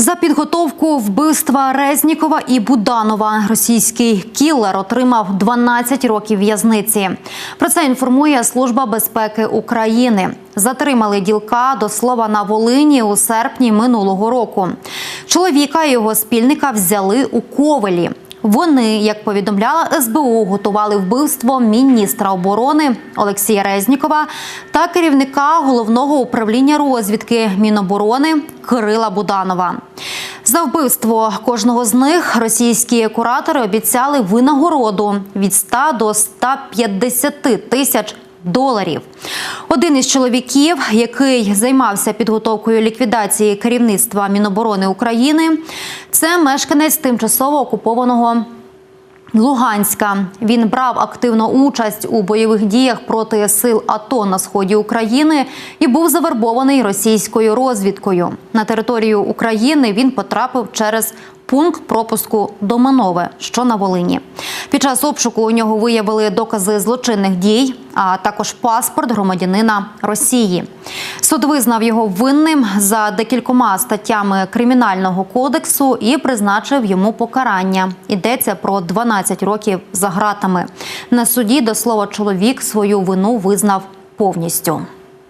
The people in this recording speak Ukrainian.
За підготовку вбивства Резнікова і Буданова російський кілер отримав 12 років в'язниці. Про це інформує Служба безпеки України. Затримали ділка до слова на Волині у серпні минулого року. Чоловіка і його спільника взяли у ковелі. Вони, як повідомляла СБУ, готували вбивство міністра оборони Олексія Резнікова та керівника головного управління розвідки Міноборони Кирила Буданова. За вбивство кожного з них російські куратори обіцяли винагороду від 100 до 150 тисяч доларів. Один із чоловіків, який займався підготовкою ліквідації керівництва Міноборони України, це мешканець тимчасово окупованого. Луганська він брав активну участь у бойових діях проти сил АТО на сході України і був завербований російською розвідкою. На територію України він потрапив через пункт пропуску Доманове, що на Волині. Під час обшуку у нього виявили докази злочинних дій, а також паспорт громадянина Росії. Суд визнав його винним за декількома статтями кримінального кодексу і призначив йому покарання. Йдеться про 12 років за гратами. На суді до слова чоловік свою вину визнав повністю.